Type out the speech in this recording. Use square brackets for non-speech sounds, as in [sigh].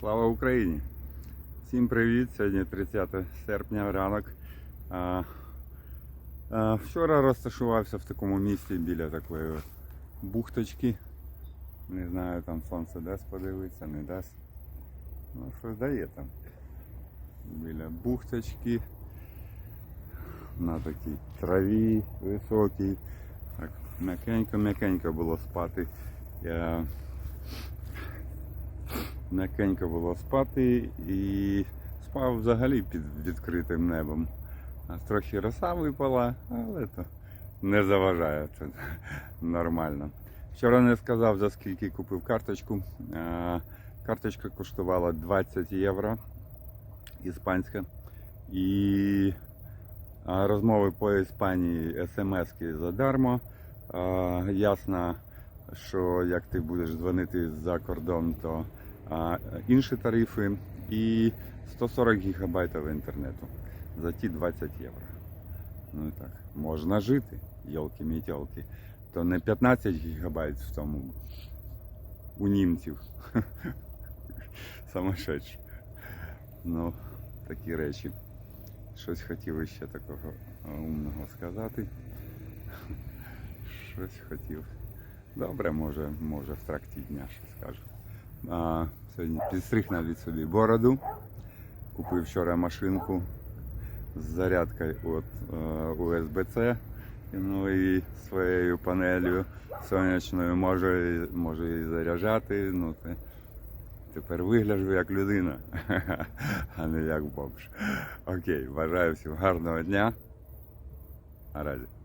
Слава Україні! Всім привіт! Сьогодні 30 серпня ранок. Вчора розташувався в такому місці біля такої бухточки. Не знаю, там сонце дасть подивитися, не дасть. Ну, щось дає там. Біля бухточки. На такій траві високій. Так, м'якенько-м'якенько було спати. Я м'якенько було спати і спав взагалі під відкритим небом. Трохи роса випала, але то не заважає, це [laughs] нормально. Вчора не сказав, за скільки купив карточку. Карточка коштувала 20 євро іспанська. І розмови по Іспанії смс-ки задармо. Ясно, що як ти будеш дзвонити за кордон, то інші тарифи і 140 гігабайтів інтернету за ті 20 євро. Ну і так, можна жити, йолки мітьолки То не 15 гігабайт в тому у німців. [laughs] Самошедше. Ну, такі речі. Щось хотів ще такого умного сказати. Щось хотів. Добре, може, може в тракті дня ще скажу. А, сьогодні підстриг навіть собі бороду. Купив вчора машинку з зарядкою від USB-C. Ну і своєю панелью сонячною можу, можу і заряджати. Ну, це, тепер вигляджу як людина, [laughs] а не як бомж. Окей, бажаю всім гарного дня. Наразі.